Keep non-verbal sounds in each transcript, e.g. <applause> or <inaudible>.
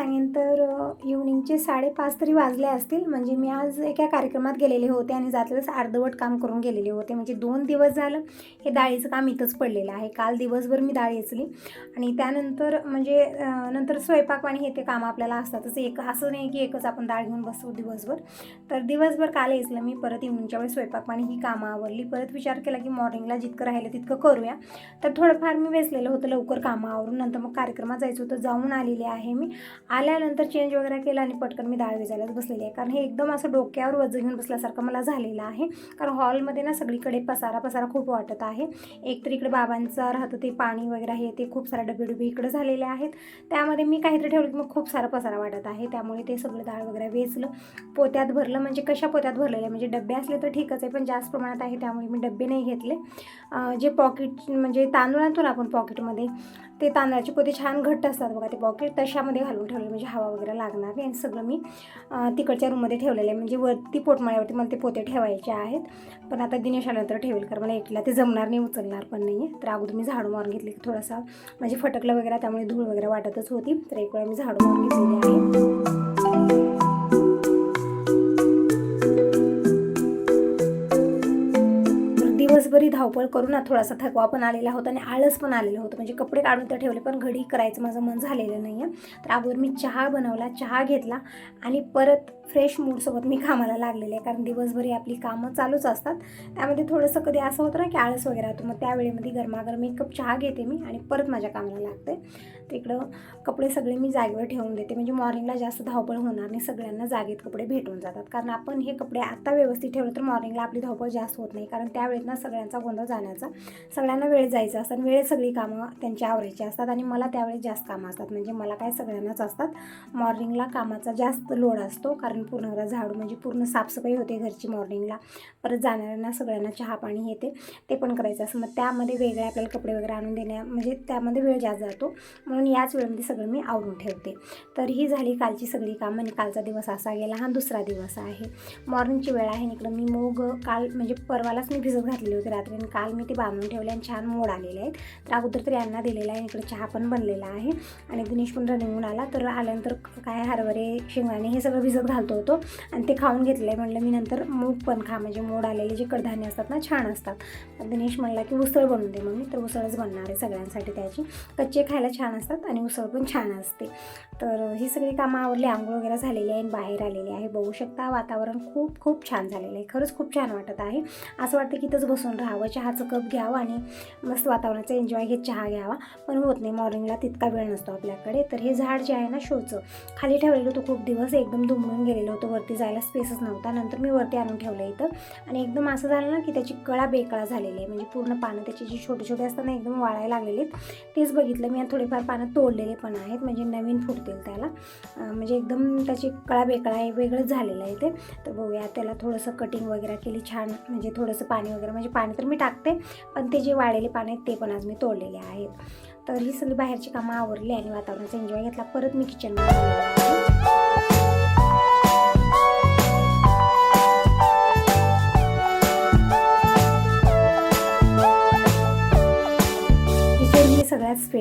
सांगेन तर इव्हनिंगचे साडेपाच तरी वाजले असतील. म्हणजे मी आज एका कार्यक्रमात गेलेले होते आणि जातलेच अर्धवट काम करून गेलेले होते. म्हणजे दोन दिवस झालं हे डाळीचं काम इथंच पडलेलं आहे. काल दिवसभर मी डाळ येचली. आणि त्यानंतर म्हणजे नंतर स्वयंपाक हे ते काम आपल्याला असतातच. एक असं नाही की एकच आपण डाळ घेऊन बसू दिवसभर. तर दिवसभर काल येचलं मी. परत इव्हनिंगच्या वेळेस स्वयंपाक पाणी ही कामं आवरली. परत विचार केला की मॉर्निंगला जितकं राहिलं तितकं करूया. तर थोडंफार मी वेचलेलं होतं. लवकर कामं आवरून नंतर मग कार्यक्रमात जायचं होतं. जाऊन आलेले आहे मी. आल्यानंतर चेंज वगैरे केला आणि पटकन मी डाळ विजायलाच बसलेली आहे. कारण हे एकदम असं डोक्यावर वजन घेऊन बसल्यासारखं मला झालेलं आहे. कारण हॉलमध्ये ना सगळीकडे पसारा पसारा खूप वाटत आहे. एक तर इकडे बाबांचं राहतं ते पाणी वगैरे आहे ते खूप सारे डबे डुबे इकडे झालेले आहेत. त्यामध्ये मी काहीतरी ठेवलं की मग खूप सारा पसारा वाटत आहे. त्यामुळे ते सगळं डाळ वगैरे वेचलं. पोत्यात भरलं म्हणजे कशा पोत्यात भरलेलं आहे? म्हणजे डबे असले तर ठीकच आहे पण जास्त प्रमाणात आहे त्यामुळे मी डबे नाही घेतले. जे पॉकेट म्हणजे तांदूळ आणतो ना आपण पॉकेटमध्ये ते तांदळाचे पोते छान घट्ट असतात बघा ते पॉकेट तशामध्ये घालून ठेवले म्हणजे हवा वगैरे लागणार नाही. आणि सगळं मी तिकडच्या रूममध्ये ठेवलेलं आहे. म्हणजे वरती पोटमाळ्यावरती मला ते पोते ठेवायचे आहेत. पण आता दिनेश आल्यानंतर ठेवेल कारण मला एकला ते जमणार नाही उचलणार पण नाही आहे तर अगोदर मी झाडू मारून घेतली थोडासा म्हणजे फटकलं वगैरे त्यामुळे धूळ वगैरे वाटतच होती. तर एक वेळा मी झाडू मारून घेतलेली आहे. दिवसभरी धावपळ करून ना थोडासा थकवा पण आलेला होता आणि आळस पण आलेलं होतं. म्हणजे कपडे काढून तर ठेवले पण घडी करायचं माझं मन झालेलं नाही आहे तर अगोदर मी चहा बनवला चहा घेतला आणि परत फ्रेश मूडसोबत मी कामाला लागलेले आहे. कारण दिवसभरी आपली कामं चालूच असतात. त्यामध्ये थोडंसं कधी असं होतं ना की आळस वगैरे होतो मग त्यावेळेमध्ये गरमागरम एक कप चहा घेते मी आणि परत माझ्या कामाला लागते. तिकडं कपडे सगळे मी जागेवर ठेवून देते. म्हणजे मॉर्निंगला जास्त धावपळ होणार नाही. सगळ्यांना जागेत कपडे भेटून जातात. कारण आपण हे कपडे आत्ता व्यवस्थित ठेवलं तर मॉर्निंगला आपली धावपळ जास्त होत नाही. कारण त्यावेळेत ना सगळ्यांचा गोंधळ जाण्याचा. सगळ्यांना वेळ जायचा असतात वेळेत सगळी कामं त्यांची आवरायची असतात. आणि मला त्यावेळेस जास्त कामं असतात. म्हणजे मला काय सगळ्यांनाच असतात. मॉर्निंगला कामाचा जास्त लोड असतो. कारण पूर्ण घरात झाडू म्हणजे पूर्ण साफसफाई होते घरची मॉर्निंगला. परत जाणाऱ्यांना सगळ्यांना चहा पाणी येते ते पण करायचं असं मग त्यामध्ये वेगळे आपल्याला कपडे वगैरे आणून देण्या म्हणजे त्यामध्ये वेळ जास्त जातो. म्हणून याच वेळेमध्ये सगळं मी आवरून ठेवते. तर ही झाली कालची सगळी कामं आणि कालचा दिवस असा गेला. हा दुसरा दिवस आहे. मॉर्निंगची वेळ आहे इकडं मी मूग काल म्हणजे परवालाच मी भिजत घातलेली होती रात्री आणि काल मी ते बांधून ठेवले आणि छान मोड आलेले आहेत. तर अगोदर तर यांना दिलेला आहे. इकडे चहा पण बनलेला आहे. आणि दिनेश पण रनिंगून आला. तर आल्यानंतर काय हरभरे शेंगदाणे हे सगळं भिजत घालतो. होतो आणि ते खाऊन घेतलं आहे म्हणलं मी नंतर मूग पण खा. म्हणजे मोड आलेले जे कडधान्य असतात ना छान असतात. दिनेश म्हणला की उसळ बनवून दे मम्मी. तर उसळच बनणार आहे सगळ्यांसाठी त्याची. कच्चे खायला छान असतात आणि उसळ पण छान असते. तर ही सगळी कामं आवडली आंघोळ वगैरे झालेली आहे आणि बाहेर आलेली आहे. बघू शकता वातावरण खूप खूप छान झालेलं आहे. खरंच खूप छान वाटत आहे. असं वाटतं की इथंच बसून राहावं. चहाचं कप घ्यावं आणि मस्त वातावरणाचा एन्जॉय घेत चहा घ्यावा. पण होत नाही. मॉर्निंगला तितका वेळ नसतो आपल्याकडे. तर हे झाड जे आहे ना शोचं. खाली ठेवलेलं तो खूप दिवस एकदम दुमडून झालेलं होतं. वरती जायला स्पेसच नव्हता. नंतर मी वरती आणून ठेवलं इथं. आणि एकदम असं झालं ना की त्याची कळा बेकळा झालेली आहे. म्हणजे पूर्ण पानं त्याची जी छोटे छोटे असतात ना एकदम वाळायला लागलेले आहेत. तेच बघितलं मी. थोडेफार पानं तोडलेले पण आहेत. म्हणजे नवीन फुटतील त्याला. म्हणजे एकदम त्याची कळा बेकळा आहे वेगळंच झालेलं आहे ते. तर बघूया त्याला थोडंसं कटिंग वगैरे केली छान. म्हणजे थोडंसं पाणी वगैरे. म्हणजे पाणी तर मी टाकते पण ते जे वाळलेले पाणी आहेत ते पण आज मी तोडलेले आहेत. तर ही सगळी बाहेरची कामं आवरली आणि वातावरणाचा एन्जॉय घेतला. परत मी किचनमध्ये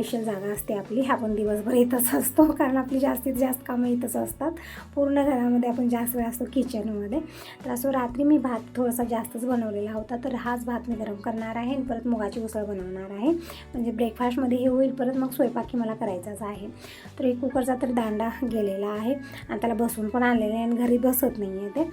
स्पेशल जागा असते आपली. आपण दिवसभर इथंच असतो कारण आपली जास्तीत जास्त कामं इथंच असतात. पूर्ण घरामध्ये आपण जास्त वेळ असतो किचनमध्ये तर असं रात्री मी भात थोडासा जास्तच बनवलेला होता. तर हाच भात मी गरम करणार आहे आणि परत मुगाची उसळ बनवणार आहे. म्हणजे ब्रेकफास्टमध्ये हे होईल परत मग स्वयंपाकी मला करायचाच आहे. तर एक कुकरचा तर दांडा गेलेला आहे. आणि त्याला बसून पण आणलेलं आहे आणि घरी बसत नाही आहे ते.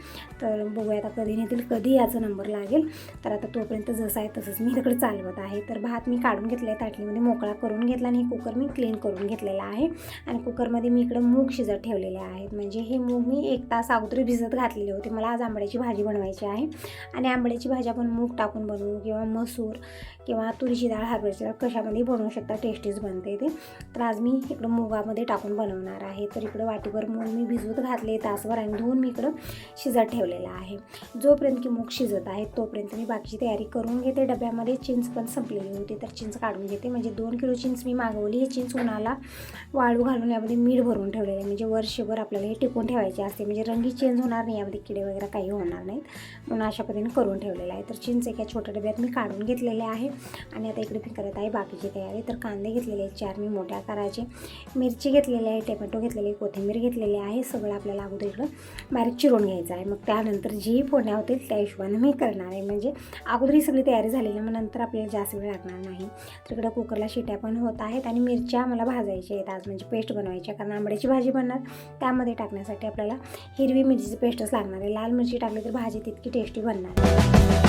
तर बघूया आता कधी नेतील कधी याचा नंबर लागेल. तर आता तोपर्यंत जसं आहे तसंच मी तिकडे चालवत आहे. तर भात मी काढून घेतला आहे ताटलीमध्ये मोकळा करून घेतला आणि हे कुकर मी क्लीन करून घेतलेला आहे. आणि कुकरमध्ये मी इकडं मूग शिजत ठेवलेले आहेत. म्हणजे हे मूग मी एक तास अगोदर भिजत घातलेले होते. मला आज आंबड्याची भाजी बनवायची आहे. आणि आंबड्याची भाजी आपण मूग टाकून बनवू किंवा मसूर किंवा तुरीची डाळ हरभऱ्याची डाळ कशामध्ये बनवू शकता. टेस्टीच बनते ते. तर आज मी इकडं मुगामध्ये टाकून बनवणार आहे. तर इकडं वाटीभर मूग मी भिजवत घातले तासभर आणि धुवून मी इकडं शिजत ठेवलेला आहे. जोपर्यंत की मूग शिजत आहे तोपर्यंत मी बाकीची तयारी करून घेते. डब्यामध्ये चिंच पण संपलेली होती तर चिंच काढून घेते. म्हणजे दोन किलो चिंच मी मागवली ही चिंच उन्हाला वाळू घालून यामध्ये मीठ भरून ठेवलेलं आहे. म्हणजे वर्षभर आपल्याला हे टिकून ठेवायचे असते. म्हणजे रंगी चेंज होणार नाही यामध्ये किडे वगैरे काही होणार नाहीत. म्हणून अशा पद्धतीने करून ठेवलेलं आहे. तर चिंच एका छोट्या डब्यात मी काढून घेतलेले आहे. आणि आता इकडे मी करत आहे बाकीची तयारी तर कांदे घेतलेले आहेत चार मी मोठ्या आकाराचे. मिरची घेतलेली आहे टोमॅटो घेतलेले कोथिंबीर घेतलेली आहे. सगळं आपल्याला अगोदर इकडं बारीक चिरून घ्यायचं आहे. मग त्यानंतर जी फोडण्या होतील त्या हिशोबाने मी करणार आहे. म्हणजे अगोदर ही सगळी तयारी झालेली मग नंतर आपल्याला जास्त वेळ लागणार नाही. तर इकडं कुकरला शिट्या पण होत आहेत आणि मिरच्या मला भाजायच्या आहेत आज. म्हणजे पेस्ट बनवायच्या कारण आंबड्याची भाजी बनणार. त्यामध्ये टाकण्यासाठी आपल्याला हिरवी मिरचीची पेस्टच लागणार आहे. लाल मिरची टाकली तर भाजी तितकी टेस्टी बनणार.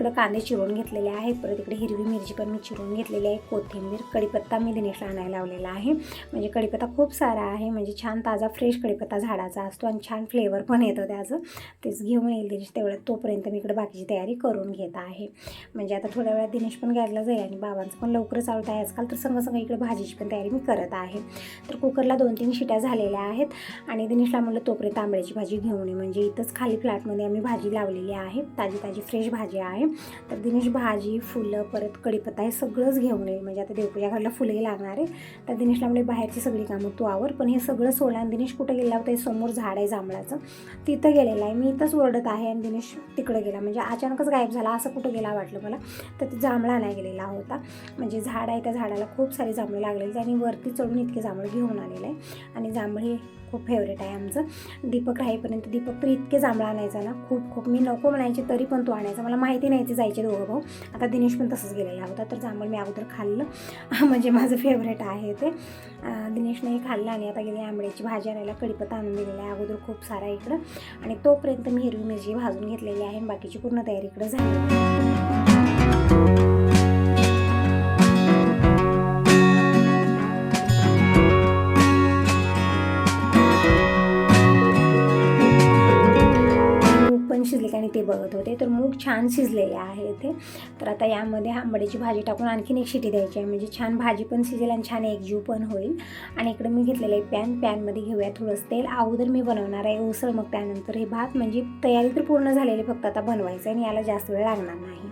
इकडं कांदे चिरून घेतलेले आहेत. परत इकडे हिरवी मिरची पण मी चिरून घेतलेली आहे. कोथिंबीर कडीपत्ता मी दिनेशला आणायला लावलेला आहे. म्हणजे कढीपत्ता खूप सारा आहे. म्हणजे छान ताजा फ्रेश कडीपत्ता झाडाचा असतो आणि छान फ्लेवर पण येतो त्याचं. तेच घेऊन येईल दिनेश. तेवढ्यात तोपर्यंत मी इकडे बाकीची तयारी करून घेत आहे. म्हणजे आता थोड्या वेळात दिनेश पण गाडला जाईल आणि बाबांचं पण लवकर चालत आहे. आजकाल तर संग संग इकडे भाजीची पण तयारी मी करत आहे. तर कुकरला दोन तीन शिट्या झालेल्या आहेत आणि दिनेशला म्हणलं तोपर्यंत आंबड्याची भाजी घेऊन ये. म्हणजे इथंच खाली फ्लॅटमध्ये आम्ही भाजी लावलेली आहे. ताजी ताजी फ्रेश भाजी आहे. तर दिनेश भाजी फुलं परत कढीपत्ता हे सगळंच घेऊन येईल. म्हणजे आता देवपूजा घरला फुलंही लागणार आहे. तर दिनेशला म्हणजे बाहेरची सगळी कामं तू आवर. पण हे सगळं सोडलं आणि दिनेश कुठं गेला होता हे समोर झाड आहे जांभळाचं. तिथं गेलेलं आहे. मी इथंच ओरडत आहे आणि दिनेश तिकडं गेला. म्हणजे अचानकच गायब झाला. असं कुठं गेला वाटलं मला. तर ते जांभळा नाही गेलेला होता. म्हणजे झाड आहे त्या झाडाला खूप सारे जांभळे लागलेले आणि वरती चढून इतके जांभळे घेऊन आलेले आहे आणि जांभळे खूप फेवरेट आहे आमचं. दीपक राहीपर्यंत दीपक तर इतके जांभळा आणायचा ना खूप खूप. मी नको म्हणायचे तरी पण तो आणायचा. मला माहिती नाही ते जायचे दोघं भाऊ. आता दिनेश पण तसंच गेलेला होता तर जांभळ मी अगोदर खाल्लं. <laughs> म्हणजे माझं फेवरेट आहे ते. दिनेशनेही दिनेशने खाल्लं आणि आता गेले आंबड्याची भाजी आणायला. कढीपत्ता आणून दिलेला आहे अगोदर खूप सारा इकडं. आणि तोपर्यंत मी हिरवी मिरची भाजून घेतलेली आहे आणि बाकीची पूर्ण तयारी इकडं झाली. ठिकाणी ते बघत होते. तर मूग छान शिजलेले आहे इथे. तर आता यामध्ये आंबड्याची भाजी टाकून आणखीन एक शिटी द्यायची आहे. म्हणजे छान भाजी पण शिजेल आणि छान एकजीव पण होईल. आणि इकडे मी घेतलेलं आहे पॅन. पॅनमध्ये घेऊया थोडंसं तेल. अगोदर मी बनवणार आहे उसळ मग त्यानंतर हे भात. म्हणजे तयारी तर पूर्ण झालेली फक्त आता बनवायचं आहे आणि याला जास्त वेळ लागणार नाही.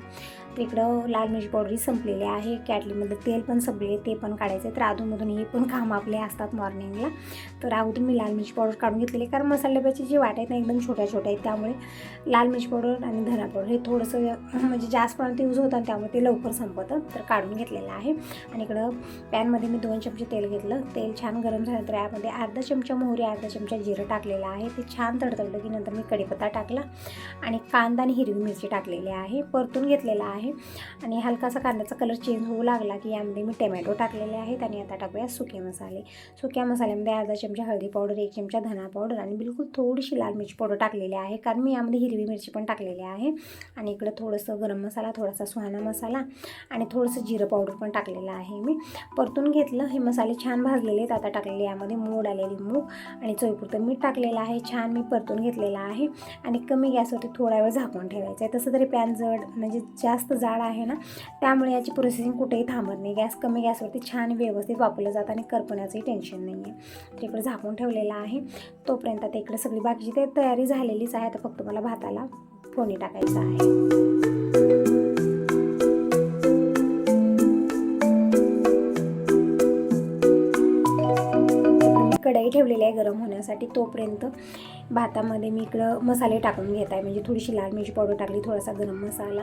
इकडं लाल मिरची पावडरही संपलेली आहे. कॅटलीमध्ये तेल पण संपले ते पण काढायचं आहे तर अधूनमधून हे पण काम आपले असतात मॉर्निंगला. तर अगोदर मी लाल मिरची पावडर काढून घेतलेली आहे. कारण मसाले डब्याची जी वाट आहेत ना एकदम छोट्या छोट्या आहेत. त्यामुळे लाल मिरची पावडर आणि धना पावडर हे थोडंसं म्हणजे जास्त प्रमाणात यूज होतं त्यामुळे ते लवकर संपतं. तर काढून घेतलेलं आहे. आणि इकडं पॅनमध्ये मी दोन चमचे तेल घेतलं. तेल छान गरम झालं तर यामध्ये अर्धा चमचा मोहरी अर्धा चमचा जिरं टाकलेलं आहे. ते छान तडतडलं की नंतर मी कढीपत्ता टाकला. आणि कांदा आणि हिरवी मिरची टाकलेली आहे. परतून घेतलेला आहे आणि हलकासा कांद्याचा कलर चेंज होऊ लागला की यामध्ये मी टोमॅटो टाकलेले आहेत आणि आता टाकूया सुके मसाले. सुक्या मसाल्यामध्ये अर्धा चमचा हळदी पावडर एक चमचा धना पावडर आणि बिलकुल थोडीशी लाल मिरची पावडर टाकलेली आहे. कारण मी यामध्ये हिरवी मिरची पण टाकलेली आहे. आणि इकडं थोडंसं गरम मसाला थोडासा सुहाना मसाला आणि थोडंसं जिरं पावडर पण टाकलेलं आहे मी. परतून घेतलं हे मसाले छान भाजलेले आहेत. आता टाकलेले यामध्ये मोड आलेली मूग आणि चवीपुरतं मीठ टाकलेलं आहे. छान मी परतून घेतलेलं आहे. आणि कमी गॅसवरती थोडा वेळ झाकून ठेवायचं आहे. तसं तरी पॅन जड म्हणजे जास्त जाड आहे ना त्यामुळे याची प्रोसेसिंग कुठेही थांबत नाही. गॅस कमी गॅसवरती छान व्यवस्थित वापरलं जातं आणि करपण्याचंही टेन्शन नाही आहे तर इकडे झाकून ठेवलेलं आहे. तोपर्यंत आता इकडे सगळी बाकीची ते तयारी झालेलीच आहे. आता फक्त मला भाताला फोणी टाकायचं आहे. कढई ठेवलेली आहे गरम होण्यासाठी. तोपर्यंत भातामध्ये मी इकडं मसाले टाकून घेत आहे. म्हणजे थोडीशी लाल मिरची पावडर टाकली थोडासा गरम मसाला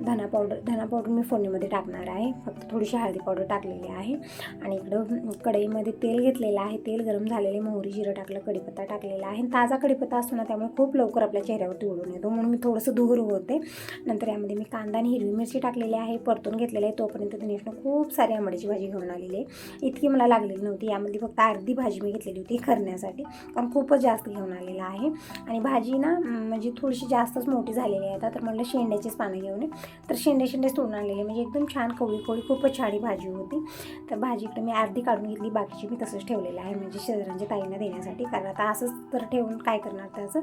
धना पावडर धना पावडर मी फोडणीमध्ये टाकणार आहे. फक्त थोडीशी हळदी पावडर टाकलेली आहे. आणि इकडं कढईमध्ये तेल घेतलेलं आहे. तेल गरम झालेले मोहरी जिरं टाकलं कढीपत्ता टाकलेला आहे. आणि ताजा कढीपत्ता असतो ना त्यामुळे खूप लवकर आपल्या चेहऱ्यावरती उडून येतो. म्हणून मी थोडंसं धूर होते नंतर यामध्ये मी कांदा आणि हिरवी मिरची टाकलेली आहे. परतून घेतलेली आहे. तोपर्यंत दिनेशनं खूप सारी आंबड्याची भाजी घेऊन आलेली आहे. इतकी मला लागलेली नव्हती. यामध्ये फक्त अर्धी भाजी मी घेतलेली होती करण्यासाठी कारण खूपच जास्त घेऊन आलेली आहे. आणि भाजी ना म्हणजे थोडीशी जास्तच मोठी झालेली आहे आता. तर म्हणलं शेंड्याचीच पानं घेऊन ये तर शेंडे शेंडेच तोडून आणलेले. म्हणजे एकदम छान कवळी कवळी खूपच छाडी भाजी होती. तर भाजी इकडे मी अर्धी काढून घेतली. बाकीची मी तसंच ठेवलेलं आहे म्हणजे शेजाऱ्यांच्या ताईंना देण्यासाठी. कारण आता असंच तर ठेवून काय करणार त्याचं?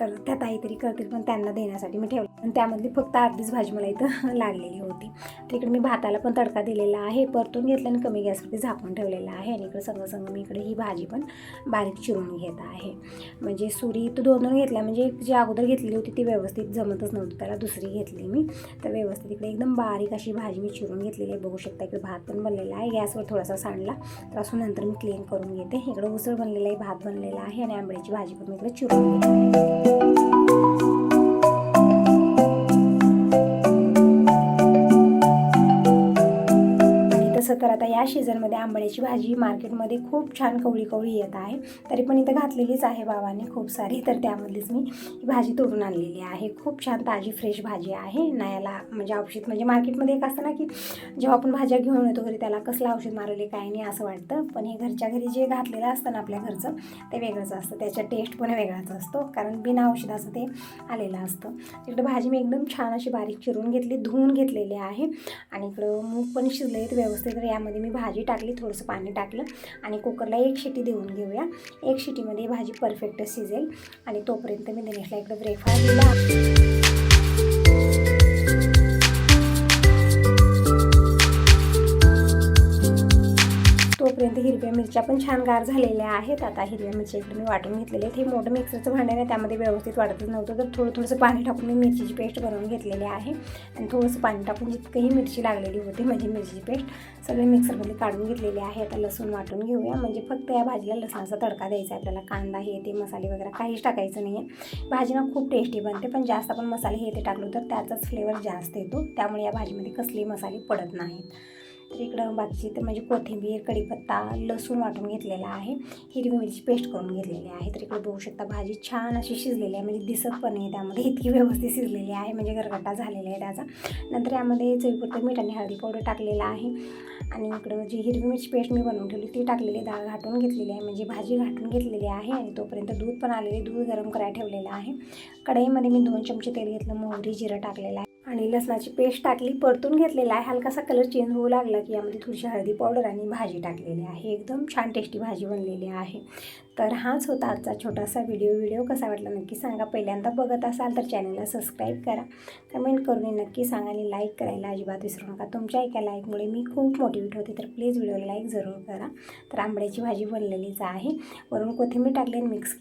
तर त्या ताई तरी करतील पण त्यांना देण्यासाठी मी ठेवलं. आणि त्यामधली फक्त अर्धीच भाजी मला इथं <laughs> लागलेली होती. तर इकडे मी भाताला पण तडका दिलेला आहे. परतून घेतलं आणि कमी गॅसवरती झाकून ठेवलेला आहे. आणि इकडे संग संग मी इकडे ही भाजी पण बारीक चिरून घेत आहे. म्हणजे सुरी तो दोन दोन घेतला म्हणजे एक जी अगोदर घेतलेली होती ती व्यवस्थित जमतच नव्हती. त्याला दुसरी घेतली मी. तर व्यवस्थित इकडे एकदम बारीक अशी भाजी मी चिरून घेतलेली आहे. बघू शकता इकडे भात पण बनलेला आहे. गॅसवर थोडासा सांडला. तर असून नंतर मी क्लीन करून घेते. इकडे उसळ बनलेला आहे. भात बनलेला आहे आणि आंबड्याची भाजी पण मी इकडे चिरून घेते. तर आता या सीझनमध्ये आंबड्याची भाजी मार्केटमध्ये खूप छान कवळी कवळी येत आहे. तरी पण इथं घातलेलीच आहे बाबांनी खूप सारी. तर त्यामधलीच मी ही भाजी तोडून आणलेली आहे. खूप छान ताजी फ्रेश भाजी आहे. नायाला म्हणजे औषध म्हणजे मार्केटमध्ये एक असतं ना की जेव्हा आपण भाज्या घेऊन येतो घरी त्याला कसलं औषध मारवले काय नाही असं वाटतं. पण हे घरच्या घरी जे घातलेलं असतं ना आपल्या घरचं ते वेगळंच असतं. त्याचा टेस्ट पण वेगळाच असतो. कारण बिना औषधाचं ते आलेलं असतं. इकडं भाजी मी एकदम छान अशी बारीक चिरून घेतली धुवून घेतलेली आहे. आणि इकडं मूग पण शिजले व्यवस्थित यामध्ये मी भाजी टाकली थोडंसं पाणी टाकलं आणि कुकरला एक शिटी देऊन घेऊया. एक शिटीमध्ये भाजी परफेक्ट शिजेल आणि तोपर्यंत मी दिनेशला इकडे ब्रेकफास्ट दिला तोपर्यंत हिरव्या मिरच्या पण छान गार झालेल्या आहेत आता हिरव्या मिरच्या इकडे मी वाटून घेतलेले आहेत. हे मोठं मिक्सरचं भांडं आहे त्यामध्ये व्यवस्थित वाटतच नव्हतं. तर थोडं थोडंसं पाणी टाकून मी मिरचीची पेस्ट बनवून घेतलेली आहे. आणि थोडंसं पाणी टाकून जितकंही मिरची लागलेली होती म्हणजे मिरचीची पेस्ट सगळे मिक्सरमध्ये काढून घेतलेली आहे. आता लसूण वाटून घेऊया. म्हणजे फक्त या भाजीला लसणाचा तडका द्यायचा आहे. आपल्याला कांदा हे ते मसाले वगैरे काहीच टाकायचं नाही आहे भाजीना खूप टेस्टी बनते पण जास्त आपण मसाले हे ते टाकलो तर त्याचाच फ्लेवर जास्त येतो. त्यामुळे या भाजीमध्ये कसलेही मसाले पडत नाहीत. इकडं बाकीची तर म्हणजे कोथिंबीर कढीपत्ता लसूण वाटून घेतलेला आहे. हिरवी मिरची पेस्ट करून घेतलेली आहे. तर इकडे बघू शकता भाजी छान अशी शिजलेली आहे. म्हणजे दिसत पण नाही त्यामध्ये. इतकी व्यवस्थित शिजलेली आहे. म्हणजे गरगटा झालेला आहे त्याचा. नंतर यामध्ये चवीपुरतं मीठ आणि हळदी पावडर टाकलेला आहे. आणि इकडं जी हिरवी मिरची पेस्ट मी बनवून ठेवली ती टाकलेली डाळ घाटून घेतलेली आहे. म्हणजे भाजी घाटून घेतलेली आहे. आणि तोपर्यंत दूध पण आलेले दूध गरम करायला ठेवलेलं आहे. कढईमध्ये मी दोन चमचे तेल घेतलं. मोहरी जिरं टाकलेलं आहे. आणि लसणाची पेस्ट टाकली परतून घेतलेला आहे. हलकासा कलर चेंज होऊ लागला की यामध्ये थोडीशी हळदी पावडर आणि भाजी टाकलेली आहे. एकदम छान टेस्टी भाजी बनलेली आहे. तर हाच होता आजचा छोटासा व्हिडिओ व्हिडिओ कसा वाटला नक्की सांगा. पहिल्यांदा बघत असाल तर चॅनलला सबस्क्राईब करा. कमेंट करून नक्की सांगा आणि लाईक करायला अजिबात विसरू नका. तुमच्या एका लाईकमुळे मी खूप मोटिवेट होते. तर प्लीज व्हिडिओला लाईक जरूर करा. तर आंबड्याची भाजी बनलेलीच आहे. वरून कोथिंबीर टाकली आणि मिक्स